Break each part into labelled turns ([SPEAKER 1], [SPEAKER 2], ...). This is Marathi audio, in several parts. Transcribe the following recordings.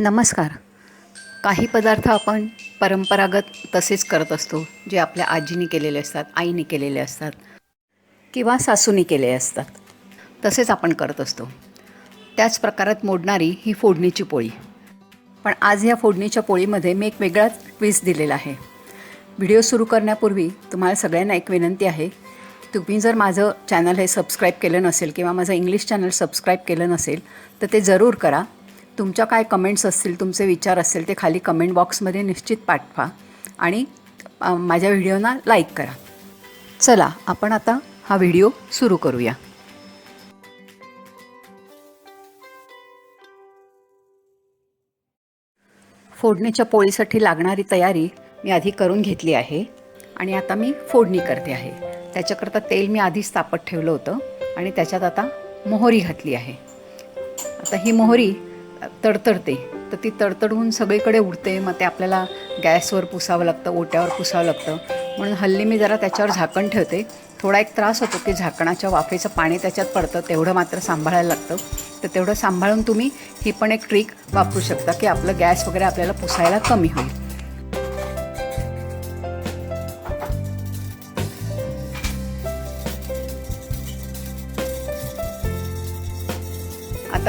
[SPEAKER 1] नमस्कार. काही पदार्थ आपण परंपरागत तसेच करत असतो जे आपल्या आजीने केलेले असतात आईने केलेले असतात किंवा सासूने केलेले असतात. तसेच आपण करत असतो. त्याच प्रकारात मोडणारी ही फोडणीची पोळी. पण आज या फोडणीच्या पोळीमध्ये मी एक वेगळाच ट्विस्ट दिलेला आहे. व्हिडिओ सुरू करण्यापूर्वी तुम्हाला सगळ्यांना एक विनंती आहे तुम्ही जर माझं चॅनल हे सबस्क्राईब केलं नसेल किंवा माझं इंग्लिश चॅनल सबस्क्राईब केलं नसेल तर ते जरूर करा. तुमच्या काय कमेंट्स असतील तुमचे विचार असतील ते खाली कमेंट बॉक्समध्ये निश्चित पाठवा. आणि माझ्या व्हिडिओना लाईक करा. चला आपण आता हा व्हिडिओ सुरू करूया. फोडणीच्या पोळीसाठी लागणारी तयारी मी आधी करून घेतली आहे. आणि आता मी फोडणी करते आहे. त्याच्याकरता तेल मी आधीच तापत ठेवलं होतं. आणि त्याच्यात आता मोहरी घातली आहे. आता ही मोहरी तडतडते. तर ती तडतडून सगळीकडे उडते. मग ते आपल्याला गॅसवर पुसावं लागतं ओट्यावर पुसावं लागतं. म्हणून हल्ली मी जरा त्याच्यावर झाकण ठेवते. थोडा एक त्रास होतो की झाकणाच्या वाफेचं पाणी त्याच्यात पडतं तेवढं मात्र सांभाळायला लागतं. तर तेवढं सांभाळून तुम्ही ही पण एक ट्रिक वापरू शकता की आपलं गॅस वगैरे आपल्याला पुसायला कमी होईल.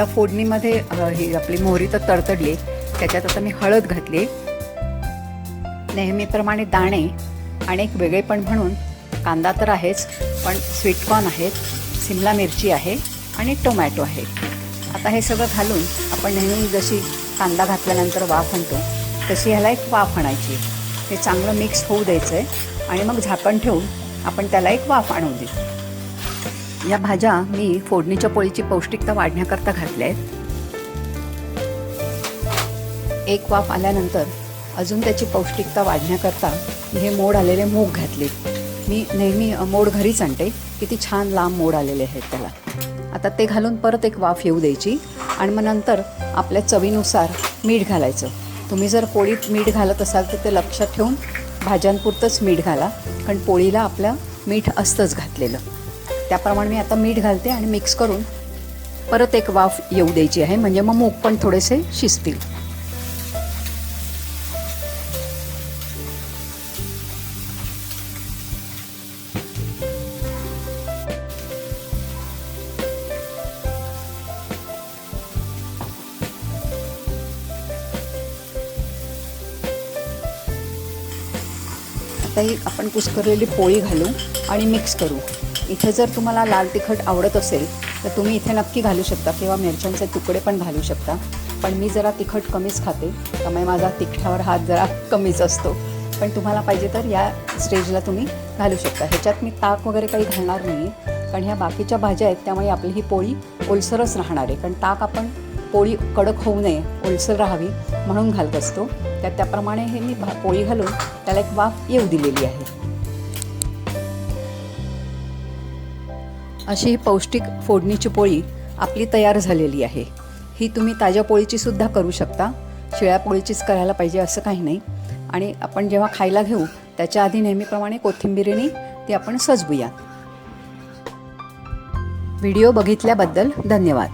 [SPEAKER 1] आता फोडणीमध्ये ही आपली मोहरी तर तडतडली. त्याच्यात आता मी हळद घातली. नेहमीप्रमाणे दाणे आणि एक वेगळेपण म्हणून कांदा तर आहेच पण स्वीटकॉर्न आहेत सिमला मिरची आहे आणि टोमॅटो आहे. आता हे सगळं घालून आपण नेहमी जशी कांदा घातल्यानंतर वाफ आणतो तशी ह्याला एक वाफ आणायची. हे चांगलं मिक्स होऊ द्यायचं आहे आणि मग झाकण ठेवून आपण त्याला एक वाफ आणून देऊ. या भाज्या मी फोडणीच्या पोळीची पौष्टिकता वाढण्याकरता घातल्या आहेत. एक वाफ आल्यानंतर अजून त्याची पौष्टिकता वाढण्याकरता मी हे मोड आलेले मूग घातले. मी नेहमी मोड घरीच आणते. किती छान लांब मोड आलेले आहेत त्याला. आता ते घालून परत एक वाफ येऊ द्यायची आणि मग नंतर आपल्या चवीनुसार मीठ घालायचं. तुम्ही जर पोळीत मीठ घालत असाल तर ते लक्षात ठेवून भाज्यांपुरतंच मीठ घाला कारण पोळीला आपलं मीठ असतंच घातलेलं. त्याप्रमाणे मी आता मीठ घालते आणि मिक्स करून परत एक वाफ येऊ द्यायची आहे. म्हणजे मग मूग पण थोडेसे शिजतील. आता ही आपण कुस्करलेली पोळी घालू आणि मिक्स करू. इथे जर तुम्हाला लाल तिखट आवडत असेल तर तुम्ही इथे नक्की घालू शकता किंवा मिरच्यांचे तुकडे पण घालू शकता. पण मी जरा तिखट कमीच खाते त्यामुळे माझा तिखटावर हात जरा कमीच असतो. पण तुम्हाला पाहिजे तर या स्टेजला तुम्ही घालू शकता. ह्याच्यात मी ताक वगैरे काही घालणार नाही कारण ह्या बाकीच्या भाज्या आहेत त्यामुळे आपली ही पोळी ओलसरच राहणार आहे. कारण ताक आपण पोळी कडक होऊ नये ओलसर राहावी म्हणून घालत असतो. त्या त्याप्रमाणे हे मी भा पोळी घालून त्याला एक वाफ येऊ दिलेली आहे. अशी ही पौष्टिक फोडणीची पोळी आपली तयार झालेली आहे. ही तुम्ही ताज्या पोळीची सुद्धा करू शकता. शिळ्या पोळीचीच करायला पाहिजे असं काही नाही. आणि आपण जेव्हा खायला घेऊ त्याच्या आधी नेहमीप्रमाणे कोथिंबिरीने ती आपण सजवूया. व्हिडिओ बघितल्याबद्दल धन्यवाद.